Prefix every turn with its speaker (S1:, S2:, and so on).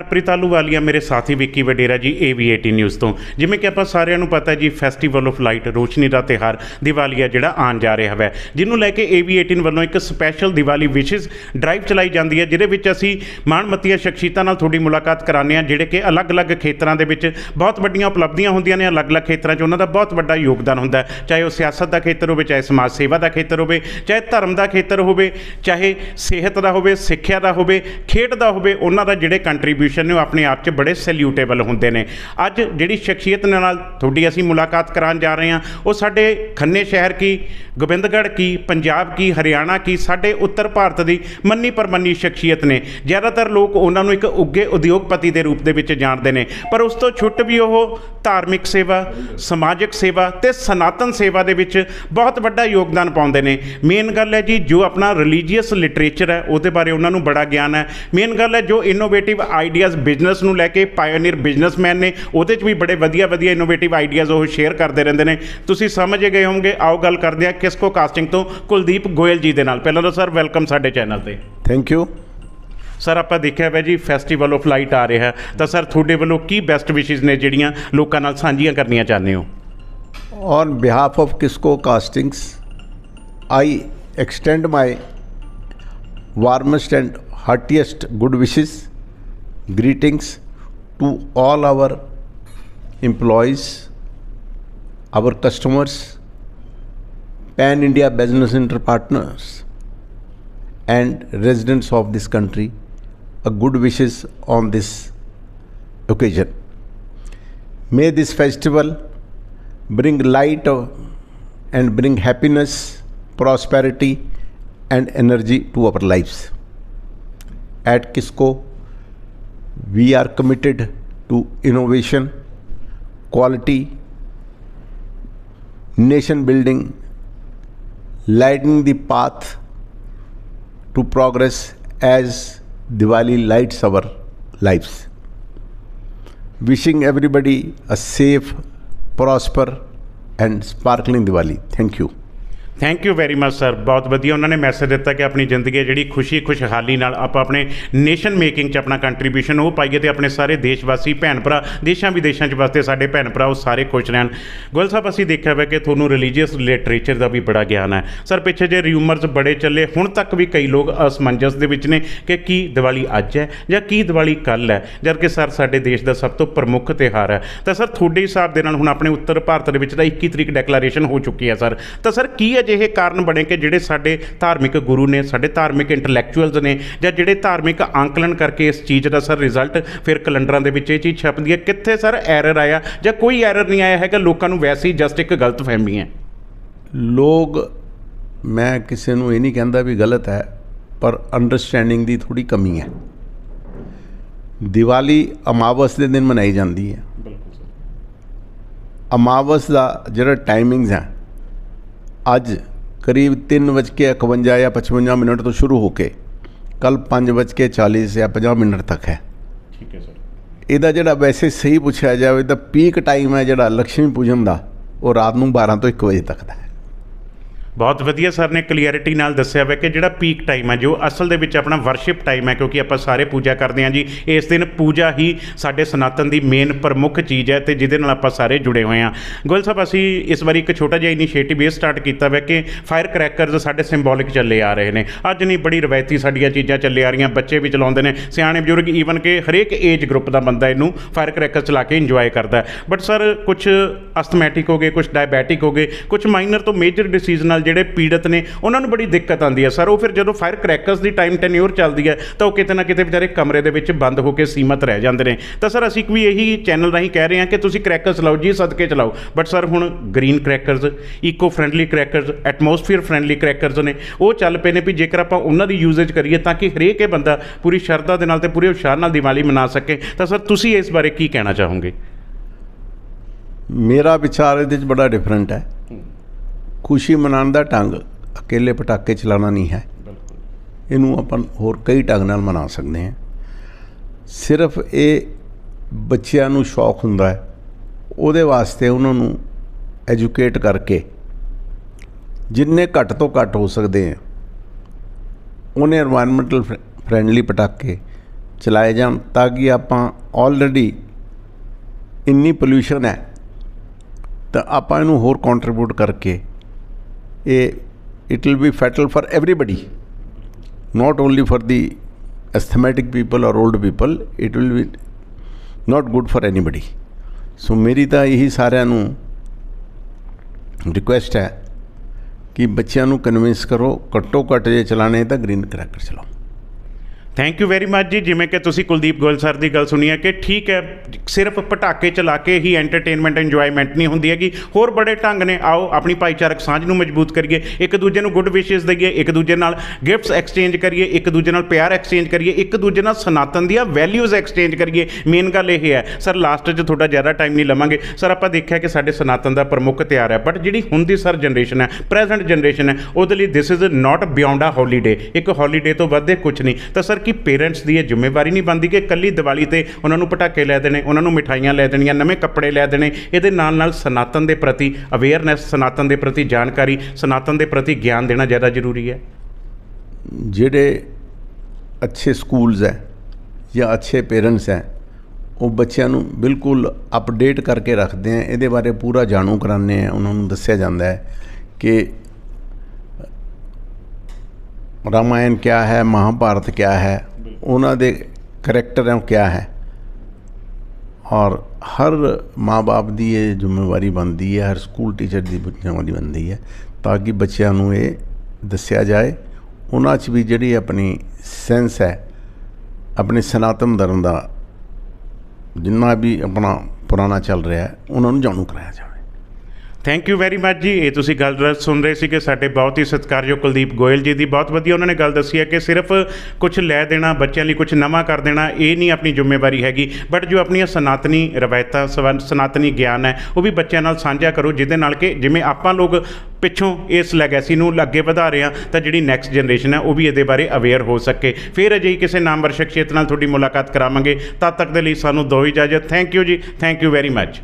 S1: ਹਰਪ੍ਰੀਤ ਆਲੂਵਾਲੀਆ ਮੇਰੇ ਸਾਥੀ ਵਿੱਕੀ ਵਡੇਰਾ ਜੀ AV18 ਨਿਊਜ਼ ਤੋਂ। ਜਿਵੇਂ ਕਿ ਆਪਾਂ ਸਾਰਿਆਂ ਨੂੰ ਪਤਾ ਜੀ ਫੈਸਟੀਵਲ ਆਫ ਲਾਈਟ ਰੋਸ਼ਨੀ ਦਾ ਤਿਹਾਰ ਦੀਵਾਲੀ ਆ ਜਿਹੜਾ ਆਉਣ ਜਾ ਰਿਹਾ ਹੈ ਜਿਹਨੂੰ ਲੈ ਕੇ AV18 ਵੱਲੋਂ ਇੱਕ ਸਪੈਸ਼ਲ ਦੀਵਾਲੀ ਵਿਸ਼ੇਸ ਡਰਾਈਵ ਚਲਾਈ ਜਾਂਦੀ ਹੈ, ਜਿਹਦੇ ਵਿੱਚ ਅਸੀਂ ਮਾਣਮੱਤੀਆਂ ਸ਼ਖਸੀਅਤਾਂ ਨਾਲ ਤੁਹਾਡੀ ਮੁਲਾਕਾਤ ਕਰਾਉਂਦੇ ਹਾਂ, ਜਿਹੜੇ ਕਿ ਅਲੱਗ-ਅਲੱਗ ਖੇਤਰਾਂ ਦੇ ਵਿੱਚ ਬਹੁਤ ਵੱਡੀਆਂ ਉਪਲਬਧੀਆਂ ਹੁੰਦੀਆਂ ਨੇ, ਅਲੱਗ-ਅਲੱਗ ਖੇਤਰਾਂ 'ਚ ਉਹਨਾਂ ਦਾ ਬਹੁਤ ਵੱਡਾ ਯੋਗਦਾਨ ਹੁੰਦਾ ਚਾਹੇ ਉਹ ਸਿਆਸਤ ਦਾ ਖੇਤਰ ਹੋਵੇ, ਚਾਹੇ ਸਮਾਜ ਸੇਵਾ ਦਾ ਖੇਤਰ ਹੋਵੇ, ਚਾਹੇ ਧਰਮ ਦਾ ਖੇਤਰ ਹੋਵੇ, ਚਾਹੇ ਸਿਹਤ ਦਾ ਹੋਵੇ, ਸਿੱਖਿਆ ਦਾ ਹੋਵੇ, ਖੇਡ ਦਾ ਹੋਵੇ, ਉਹਨਾਂ ਦਾ ਜਿਹੜੇ ਕੰਟਰੀਬਿਊਸ਼ਨ ਨੇ ਉਹ ਆਪਣੇ ਆਪ 'ਚ ਬੜੇ ਸੈਲਿਊਟੇਬਲ ਹੁੰਦੇ ਨੇ। ਅੱਜ ਜਿਹੜੀ ਸ਼ਖਸੀਅਤ ਦੇ ਨਾਲ ਤੁਹਾਡੀ ਅਸੀਂ ਮੁਲਾਕਾਤ ਕਰਾਉਣ ਜਾ ਰਹੇ ਹਾਂ, ਉਹ ਸਾਡੇ ਖੰਨੇ ਸ਼ਹਿਰ ਕੀ, ਗੋਬਿੰਦਗੜ੍ਹ ਕੀ, ਪੰਜਾਬ ਕੀ, ਹਰਿਆਣਾ ਕੀ, ਸਾਡੇ ਉੱਤਰ ਭਾਰਤ ਦੀ ਮੰਨੀ ਪਰਮੰਨੀ ਸ਼ਖਸੀਅਤ ਨੇ। ਜ਼ਿਆਦਾਤਰ ਲੋਕ ਉਹਨਾਂ ਨੂੰ ਇੱਕ ਉੱਗੇ ਉਦਯੋਗਪਤੀ ਦੇ ਰੂਪ ਦੇ ਵਿੱਚ ਜਾਣਦੇ ਨੇ। ਪਰ ਉਸ ਤੋਂ ਛੁੱਟ ਵੀ ਉਹ ਧਾਰਮਿਕ ਸੇਵਾ, ਸਮਾਜਿਕ ਸੇਵਾ ਤੇ ਸਨਾਤਨ ਸੇਵਾ ਦੇ ਵਿੱਚ ਬਹੁਤ ਵੱਡਾ ਯੋਗਦਾਨ ਪਾਉਂਦੇ ਨੇ। ਮੇਨ ਗੱਲ ਹੈ ਜੀ, ਜੋ ਆਪਣਾ ਰਿਲੀਜੀਅਸ ਲਿਟਰੇਚਰ ਹੈ, ਉਹਦੇ ਬਾਰੇ ਉਹਨਾਂ ਨੂੰ ਬੜਾ ਗਿਆਨ ਹੈ। ਮੇਨ ਗੱਲ ਹੈ ਜੋ ਇਨੋਵੇਟਿਵ ਆਈ ਆਈਡੀਆਜ਼ ਬਿਜ਼ਨਸ ਨੂੰ ਲੈ ਕੇ ਪਾਇਓਨੀਅਰ ਬਿਜ਼ਨਸਮੈਨ ਨੇ ਉਹਦੇ 'ਚ ਵੀ ਬੜੇ ਵਧੀਆ ਵਧੀਆ ਇਨੋਵੇਟਿਵ ਆਈਡੀਆਜ਼ ਉਹ ਸ਼ੇਅਰ ਕਰਦੇ ਰਹਿੰਦੇ ਨੇ। ਤੁਸੀਂ ਸਮਝ ਹੀ ਗਏ ਹੋਵੋਗੇ ਆਓ ਗੱਲ ਕਰਦੇ ਹਾਂ ਕਿਸਕੋ ਕਾਸਟਿੰਗ ਤੋਂ ਕੁਲਦੀਪ ਗੋਇਲ ਜੀ ਦੇ ਨਾਲ। ਪਹਿਲਾਂ ਤਾਂ ਸਰ ਵੈਲਕਮ ਸਾਡੇ ਚੈਨਲ ਤੇ।
S2: ਥੈਂਕ ਯੂ
S1: ਸਰ ਆਪਾਂ ਦੇਖਿਆ ਹੋਇਆ ਜੀ ਫੈਸਟੀਵਲ ਆਫ ਲਾਈਟ ਆ ਰਿਹਾ। ਹੈ ਤਾਂ ਸਰ ਤੁਹਾਡੇ ਵੱਲੋਂ ਕੀ ਬੈਸਟ ਵਿਸ਼ੇਸ ਨੇ ਜਿਹੜੀਆਂ ਲੋਕਾਂ ਨਾਲ ਸਾਂਝੀਆਂ ਕਰਨੀਆਂ ਚਾਹੁੰਦੇ ਹੋ?
S2: On behalf of Kisco Castings, I extend my warmest and heartiest good wishes, greetings to all our employees, our customers, pan India business Center partners, and residents of this country. A good wishes on this occasion. May this festival bring light and bring happiness, prosperity, and energy to our lives. At Kisco, we are committed to innovation, quality, nation building, lighting the path to progress as Diwali lights our lives wishing everybody a safe, prosper, and sparkling Diwali. Thank you.
S1: Thank you very much sir ਬਹੁਤ ਵਧੀਆ। ਉਹਨਾਂ ਨੇ message ਦਿੱਤਾ ਕਿ ਆਪਣੀ ਜ਼ਿੰਦਗੀ ਹੈ ਜਿਹੜੀ ਖੁਸ਼ੀ, ਖੁਸ਼ਹਾਲੀ ਨਾਲ ਆਪਾਂ ਆਪਣੇ ਨੇਸ਼ਨ ਮੇਕਿੰਗ 'ਚ ਆਪਣਾ ਕੰਟਰੀਬਿਊਸ਼ਨ ਉਹ ਪਾਈਏ ਤੇ ਆਪਣੇ ਸਾਰੇ ਦੇਸ਼ ਵਾਸੀ ਭੈਣ ਭਰਾ, ਦੇਸ਼ਾਂ ਵਿਦੇਸ਼ਾਂ 'ਚ ਵਸਦੇ ਸਾਡੇ ਭੈਣ ਭਰਾ ਉਹ ਸਾਰੇ ਖੁਸ਼ ਰਹਿਣ। ਗੋਇਲ ਸਾਹਿਬ, ਅਸੀਂ ਦੇਖਿਆ ਹੋਇਆ ਕਿ ਤੁਹਾਨੂੰ ਰਿਲੀਜੀਅਸ ਲਿਟਰੇਚਰ ਦਾ ਵੀ ਬੜਾ ਗਿਆਨ ਹੈ। ਸਰ ਪਿੱਛੇ ਜੇ ਰਿਊਮਰਸ ਬੜੇ ਚੱਲੇ, ਹੁਣ ਤੱਕ ਵੀ ਕਈ ਲੋਕ ਅਸਮੰਜਸ ਦੇ ਵਿੱਚ ਨੇ ਕਿ ਕੀ ਦੀਵਾਲੀ ਅੱਜ ਹੈ ਜਾਂ ਕੀ ਦੀਵਾਲੀ ਕੱਲ ਹੈ, ਜਦ ਕਿ ਸਰ ਸਾਡੇ ਦੇਸ਼ ਦਾ ਸਭ ਤੋਂ ਪ੍ਰਮੁੱਖ ਤਿਉਹਾਰ ਹੈ। ਤਾਂ ਸਰ ਤੁਹਾਡੇ ਹਿਸਾਬ ਦੇ ਨਾਲ ਹੁਣ ਆਪਣੇ ਉੱਤਰ ਭਾਰਤ ਦੇ ਵਿੱਚ ਤਾਂ 21 ਤਰੀਕ ਡੈਕਲੇਰੇਸ਼ਨ ਹੋ ਚੁੱਕੀ ਹੈ ਸਰ ਤਾਂ ਸਰ ਕੀ ਅਜਿਹੇ ਕਾਰਨ ਬਣੇ ਕਿ ਜਿਹੜੇ ਸਾਡੇ ਧਾਰਮਿਕ ਗੁਰੂ ਨੇ ਸਾਡੇ ਧਾਰਮਿਕ ਇੰਟੈਲੈਕਚੁਅਲਸ ਨੇ ਜਾਂ ਜਿਹੜੇ ਧਾਰਮਿਕ ਆਂਕਲਨ ਕਰਕੇ ਇਸ ਚੀਜ਼ ਦਾ ਸਰ ਰਿਜ਼ਲਟ ਫਿਰ ਕੈਲੰਡਰਾਂ ਦੇ ਵਿੱਚ ਇਹ ਚੀਜ਼ ਛਪਦੀ ਹੈ ਕਿੱਥੇ ਸਰ ਐਰਰ ਆਇਆ? ਜਾਂ ਕੋਈ ਐਰਰ ਨਹੀਂ ਆਇਆ ਹੈਗਾ ਲੋਕਾਂ ਨੂੰ ਵੈਸੇ ਹੀ ਜਸਟ ਇੱਕ ਗਲਤ ਫਹਿਮੀ ਹੈ।
S2: ਲੋਕ ਮੈਂ ਕਿਸੇ ਨੂੰ ਇਹ ਨਹੀਂ ਕਹਿੰਦਾ ਵੀ ਗਲਤ ਹੈ ਪਰ ਅੰਡਰਸਟੈਂਡਿੰਗ ਦੀ ਥੋੜੀ ਕਮੀ ਹੈ। ਦੀਵਾਲੀ ਅਮਾਵਸ ਦੇ ਦਿਨ ਮਨਾਈ ਜਾਂਦੀ ਹੈ।
S1: ਬਿਲਕੁਲ ਸਰ।
S2: ਅਮਾਵਸ ਦਾ ਜਿਹੜਾ ਟਾਈਮਿੰਗਸ ਹੈ ਅੱਜ ਕਰੀਬ 3:51 ਜਾਂ 55 ਮਿੰਟ ਤੋਂ ਸ਼ੁਰੂ ਹੋ ਕੇ ਕੱਲ 5:40 ਜਾਂ 50 ਮਿੰਟ ਤੱਕ ਹੈ।
S1: ਠੀਕ ਹੈ ਸਰ।
S2: ਇਹਦਾ ਜਿਹੜਾ ਵੈਸੇ ਸਹੀ ਪੁੱਛਿਆ ਜਾਵੇ ਤਾਂ ਪੀਕ ਟਾਈਮ ਹੈ ਜਿਹੜਾ ਲక్ష్ਮੀ ਪੂਜਨ ਦਾ ਉਹ ਰਾਤ ਨੂੰ 12 ਤੋਂ 1 ਵਜੇ ਤੱਕ ਦਾ
S1: ਬਹੁਤ ਵਧੀਆ ਸਰ ਨੇ ਕਲੀਅਰਿਟੀ ਨਾਲ ਦੱਸਿਆ ਵਾ ਕਿ ਜਿਹੜਾ ਪੀਕ ਟਾਈਮ ਹੈ ਜੋ ਅਸਲ ਦੇ ਵਿੱਚ ਆਪਣਾ ਵਰਸ਼ਿਪ ਟਾਈਮ ਹੈ ਕਿਉਂਕਿ ਆਪਾਂ ਸਾਰੇ ਪੂਜਾ ਕਰਦੇ ਹਾਂ ਜੀ, ਇਸ ਦਿਨ ਪੂਜਾ ਹੀ ਸਾਡੇ ਸਨਾਤਨ ਦੀ ਮੇਨ ਪ੍ਰਮੁੱਖ ਚੀਜ਼ ਹੈ ਤੇ ਜਿਹਦੇ ਨਾਲ ਆਪਾਂ ਸਾਰੇ ਜੁੜੇ ਹੋਏ ਹਾਂ। ਗੋਇਲ ਸਾਹਿਬ, ਅਸੀਂ ਇਸ ਵਾਰੀ ਇੱਕ ਛੋਟਾ ਜਿਹਾ ਇਨੀਸ਼ੀਏਟਿਵ ਇਹ ਸਟਾਰਟ ਕੀਤਾ ਵਾ ਕਿ ਫਾਇਰ ਕ੍ਰੈਕਰਸ ਸਾਡੇ ਸਿੰਬੋਲਿਕ ਚੱਲੇ ਆ ਰਹੇ ਨੇ। ਅੱਜ ਨਹੀਂ, ਬੜੀ ਰਵਾਇਤੀ ਸਾਡੀਆਂ ਚੀਜ਼ਾਂ ਚੱਲੇ ਆ ਰਹੀਆਂ, ਬੱਚੇ ਵੀ ਚਲਾਉਂਦੇ ਨੇ, ਸਿਆਣੇ ਬਜ਼ੁਰਗ ਈਵਨ ਕਿ ਹਰੇਕ ਏਜ ਗਰੁੱਪ ਦਾ ਬੰਦਾ ਇਹਨੂੰ ਫਾਇਰ ਕ੍ਰੈਕਰ ਚਲਾ ਕੇ ਇੰਜੋਏ ਕਰਦਾ। ਬਟ ਸਰ ਕੁਝ ਅਸਥਮੈਟਿਕ ਹੋ ਗਏ ਕੁਝ ਡਾਇਬੈਟਿਕ ਹੋ ਗਏ ਕੁਝ ਮਾਈਨਰ ਤੋਂ ਮੇਜਰ ਡਿਸੀਜ਼ ਨਾਲ ਜਿਹੜੇ ਪੀੜਤ ਨੇ, ਉਹਨਾਂ ਨੂੰ ਬੜੀ ਦਿੱਕਤ ਆਉਂਦੀ ਹੈ ਸਰ। ਉਹ ਫਿਰ ਜਦੋਂ ਫਾਇਰ ਕ੍ਰੈਕਰਸ ਦੀ ਟਾਈਮ ਟੈਨਿਓਰ ਚੱਲਦੀ ਹੈ, ਤਾਂ ਉਹ ਕਿਤੇ ਨਾ ਕਿਤੇ ਵਿਚਾਰੇ ਕਮਰੇ ਦੇ ਵਿੱਚ ਬੰਦ ਹੋ ਕੇ ਸੀਮਤ ਰਹਿ ਜਾਂਦੇ ਨੇ। ਤਾਂ ਸਰ, ਅਸੀਂ ਵੀ ਇਹੀ ਚੈਨਲ ਰਾਹੀਂ ਕਹਿ ਰਹੇ ਹਾਂ ਕਿ ਤੁਸੀਂ ਕ੍ਰੈਕਰਸ ਚਲਾਓ ਜੀ, ਸਦਕੇ ਚਲਾਓ। ਬਟ ਸਰ ਹੁਣ green crackers eco friendly crackers atmosphere friendly crackers ਨੇ, ਉਹ ਚੱਲ ਪਏ ਨੇ ਵੀ ਜੇਕਰ ਆਪਾਂ ਉਹਨਾਂ ਦੀ ਯੂਜ਼ੇਜ ਕਰੀਏ ਤਾਂ ਕਿ ਹਰੇਕ ਇਹ ਬੰਦਾ ਪੂਰੀ ਸ਼ਰਧਾ ਦੇ ਨਾਲ ਤੇ ਪੂਰੇ ਉਤਸ਼ਾਹ ਨਾਲ ਦੀਵਾਲੀ ਮਨਾ ਸਕੇ। ਤਾਂ ਸਰ, ਤੁਸੀਂ ਇਸ ਬਾਰੇ ਕੀ ਕਹਿਣਾ ਚਾਹੋਗੇ?
S2: ਮੇਰਾ ਵਿਚਾਰ ਇਹਦੇ ਵਿੱਚ ਬੜਾ ਡਿਫਰੈਂਟ ਹੈ। ਖੁਸ਼ੀ ਮਨਾਉਣ ਦਾ ਢੰਗ ਅਕੇਲੇ ਪਟਾਕੇ ਚਲਾਉਣਾ ਨਹੀਂ ਹੈ। ਇਹਨੂੰ ਆਪਾਂ ਹੋਰ ਕਈ ਢੰਗ ਨਾਲ ਮਨਾ ਸਕਦੇ ਹਾਂ। ਸਿਰਫ ਇਹ ਬੱਚਿਆਂ ਨੂੰ ਸ਼ੌਕ ਹੁੰਦਾ ਹੈ। ਉਹਦੇ ਵਾਸਤੇ ਉਹਨਾਂ ਨੂੰ ਐਜੂਕੇਟ ਕਰਕੇ ਜਿੰਨੇ ਘੱਟ ਤੋਂ ਘੱਟ ਹੋ ਸਕਦੇ ਆ ਉਹਨੇ এনवायरमेंटल ਫਰੈਂਡਲੀ ਪਟਾਕੇ ਚਲਾਏ ਜਾਣ ਤਾਂ ਕਿ ਆਪਾਂ ਆਲਰੇਡੀ ਇੰਨੀ ਪੋਲੂਸ਼ਨ ਹੈ ਤਾਂ ਆਪਾਂ ਇਹਨੂੰ ਹੋਰ ਕੰਟਰੀਬਿਊਟ ਕਰਕੇ a, it will be fatal for everybody, not only for the asthmatic people or old people, it will be not good for anybody. ਸੋ ਮੇਰੀ ਤਾਂ ਇਹੀ ਸਾਰਿਆਂ ਨੂੰ ਰਿਕੁਐਸਟ ਹੈ ਕਿ ਬੱਚਿਆਂ ਨੂੰ ਕਨਵਿੰਸ ਕਰੋ ਘੱਟੋ ਘੱਟ ਜੇ ਚਲਾਣੇ ਤਾਂ ਗ੍ਰੀਨ ਕ੍ਰੈਕਰ ਚਲਾਓ
S1: ਥੈਂਕ ਯੂ ਵੈਰੀ ਮੱਚ ਜੀ, ਜਿਵੇਂ ਕਿ ਤੁਸੀਂ ਕੁਲਦੀਪ ਗੋਇਲ ਸਰ ਦੀ ਗੱਲ ਸੁਣੀ ਹੈ ਕਿ ਠੀਕ ਹੈ, ਸਿਰਫ ਪਟਾਕੇ ਚਲਾ ਕੇ ਹੀ ਐਂਟਰਟੇਨਮੈਂਟ ਇੰਜੋਇਮੈਂਟ ਨਹੀਂ ਹੁੰਦੀ ਹੈਗੀ। ਹੋਰ ਬੜੇ ਢੰਗ ਨੇ, ਆਓ ਆਪਣੀ ਭਾਈਚਾਰਕ ਸਾਂਝ ਨੂੰ ਮਜ਼ਬੂਤ ਕਰੀਏ, ਇੱਕ ਦੂਜੇ ਨੂੰ ਗੁੱਡ ਵਿਸ਼ੇਸ ਦਈਏ, ਇੱਕ ਦੂਜੇ ਨਾਲ ਗਿਫਟਸ ਐਕਸਚੇਂਜ ਕਰੀਏ, ਇੱਕ ਦੂਜੇ ਨਾਲ ਪਿਆਰ ਐਕਸਚੇਂਜ ਕਰੀਏ, ਇੱਕ ਦੂਜੇ ਨਾਲ ਸਨਾਤਨ ਦੀਆਂ ਵੈਲਿਊਜ਼ ਐਕਸਚੇਂਜ ਕਰੀਏ। ਮੇਨ ਗੱਲ ਇਹ ਹੈ, ਸਰ ਲਾਸਟ 'ਚ ਤੁਹਾਡਾ ਜ਼ਿਆਦਾ ਟਾਈਮ ਨਹੀਂ ਲਵਾਂਗੇ। ਸਰ ਆਪਾਂ ਦੇਖਿਆ ਕਿ ਸਾਡੇ ਸਨਾਤਨ ਦਾ ਪ੍ਰਮੁੱਖ ਤਿਉਹਾਰ ਹੈ ਬਟ ਜਿਹੜੀ ਹੁਣ ਦੀ ਸਰ ਜਨਰੇਸ਼ਨ ਹੈ ਪ੍ਰੈਜ਼ੈਂਟ ਜਨਰੇਸ਼ਨ ਹੈ, ਉਹਦੇ ਲਈ this is not beyond a holiday ਇੱਕ ਹੌਲੀਡੇ ਤੋਂ ਵੱਧ ਇਹ ਕੁਝ ਨਹੀਂ। ਤਾਂ ਸਰ ਕਿ ਪੇਰੈਂਟਸ ਦੀ ਇਹ ਜ਼ਿੰਮੇਵਾਰੀ ਨਹੀਂ ਬਣਦੀ ਕਿ ਕੱਲੀ ਦੀਵਾਲੀ ਤੇ ਉਹਨਾਂ ਨੂੰ ਪਟਾਕੇ ਲੈ ਦੇਣੇ, ਉਹਨਾਂ ਨੂੰ ਮਿਠਾਈਆਂ ਲੈ ਦੇਣੀਆਂ, ਨਵੇਂ ਕੱਪੜੇ ਲੈ ਦੇਣੇ। ਇਹਦੇ ਨਾਲ ਨਾਲ ਸਨਾਤਨ ਦੇ ਪ੍ਰਤੀ ਅਵੇਅਰਨੈਸ ਸਨਾਤਨ ਦੇ ਪ੍ਰਤੀ ਜਾਣਕਾਰੀ, ਸਨਾਤਨ ਦੇ ਪ੍ਰਤੀ ਗਿਆਨ ਦੇਣਾ ਜ਼ਿਆਦਾ ਜ਼ਰੂਰੀ ਹੈ।
S2: ਜਿਹੜੇ ਅੱਛੇ ਸਕੂਲਸ ਹੈ ਜਾਂ ਅੱਛੇ ਪੇਰੈਂਟਸ ਹੈ, ਉਹ ਬੱਚਿਆਂ ਨੂੰ ਬਿਲਕੁਲ ਅਪਡੇਟ ਕਰਕੇ ਰੱਖਦੇ ਆ ਇਹਦੇ ਬਾਰੇ ਪੂਰਾ ਜਾਣੂ ਕਰਾਉਂਦੇ ਆ ਉਹਨਾਂ ਨੂੰ ਦੱਸਿਆ ਜਾਂਦਾ ਹੈ ਕਿ ਰਾਮਾਇਣ ਕਿਆ ਹੈ ਮਹਾਭਾਰਤ ਕਿਆ ਹੈ ਉਹਨਾਂ ਦੇ ਕਰੈਕਟਰ ਹੈ ਉਹ ਕਿਆ ਹੈ ਔਰ ਹਰ ਮਾਪੇ ਦੀ ਇਹ ਜ਼ਿੰਮੇਵਾਰੀ ਬਣਦੀ ਹੈ ਹਰ ਸਕੂਲ ਟੀਚਰ ਦੀ ਜ਼ਿੰਮੇਵਾਰੀ ਬਣਦੀ ਹੈ ਤਾਂ ਕਿ ਬੱਚਿਆਂ ਨੂੰ ਇਹ ਦੱਸਿਆ ਜਾਏ ਉਹਨਾਂ 'ਚ ਵੀ ਜਿਹੜੀ ਆਪਣੀ ਸੈਂਸ ਹੈ ਆਪਣੇ ਸਨਾਤਨ ਧਰਮ ਦਾ ਜਿੰਨਾ ਵੀ ਆਪਣਾ ਪੁਰਾਣਾ ਚੱਲ ਰਿਹਾ ਹੈ ਉਹਨਾਂ ਨੂੰ ਜਾਣੂ ਕਰਾਇਆ ਜਾਵੇ
S1: ਥੈਂਕ ਯੂ ਵੈਰੀ ਮੱਚ ਜੀ। ਇਹ ਤੁਸੀਂ ਗੱਲ ਰ- ਸੁਣ ਰਹੇ ਸੀ ਕਿ ਸਾਡੇ ਬਹੁਤ ਹੀ ਸਤਿਕਾਰਯੋਗ ਕੁਲਦੀਪ ਗੋਇਲ ਜੀ ਦੀ। ਬਹੁਤ ਵਧੀਆ ਉਹਨਾਂ ਨੇ ਗੱਲ ਦੱਸੀ ਹੈ ਕਿ ਸਿਰਫ ਕੁਝ ਲੈ ਦੇਣਾ, ਬੱਚਿਆਂ ਲਈ ਕੁਝ ਨਵਾਂ ਕਰ ਦੇਣਾ, ਇਹ ਨਹੀਂ ਆਪਣੀ ਜ਼ਿੰਮੇਵਾਰੀ ਹੈਗੀ। ਬਟ ਜੋ ਆਪਣੀਆਂ ਸਨਾਤਨੀ ਰਵਾਇਤਾਂ, ਸਵੰ- ਸਨਾਤਨੀ ਗਿਆਨ ਹੈ, ਉਹ ਵੀ ਬੱਚਿਆਂ ਨਾਲ ਸਾਂਝਾ ਕਰੋ, ਜਿਹਦੇ ਨਾਲ ਕਿ ਜਿਵੇਂ ਆਪਾਂ ਲੋਕ ਪਿੱਛੋਂ ਇਸ ਲੈਗੇਸੀ ਨੂੰ ਅੱਗੇ ਵਧਾ ਰਹੇ ਹਾਂ, ਤਾਂ ਜਿਹੜੀ ਨੈਕਸਟ ਜਨਰੇਸ਼ਨ ਹੈ, ਉਹ ਵੀ ਇਹਦੇ ਬਾਰੇ ਅਵੇਅਰ ਹੋ ਸਕੇ। ਫਿਰ ਅਜਿਹੀ ਕਿਸੇ ਨਾਮਵਰ ਸ਼ਖਸੀਅਤ ਨਾਲ ਤੁਹਾਡੀ ਮੁਲਾਕਾਤ ਕਰਾਵਾਂਗੇ। ਤਦ ਤੱਕ ਦੇ ਲਈ ਸਾਨੂੰ ਦੋ ਇਜਾਜ਼ਤ। ਥੈਂਕ ਯੂ ਜੀ। Thank you very much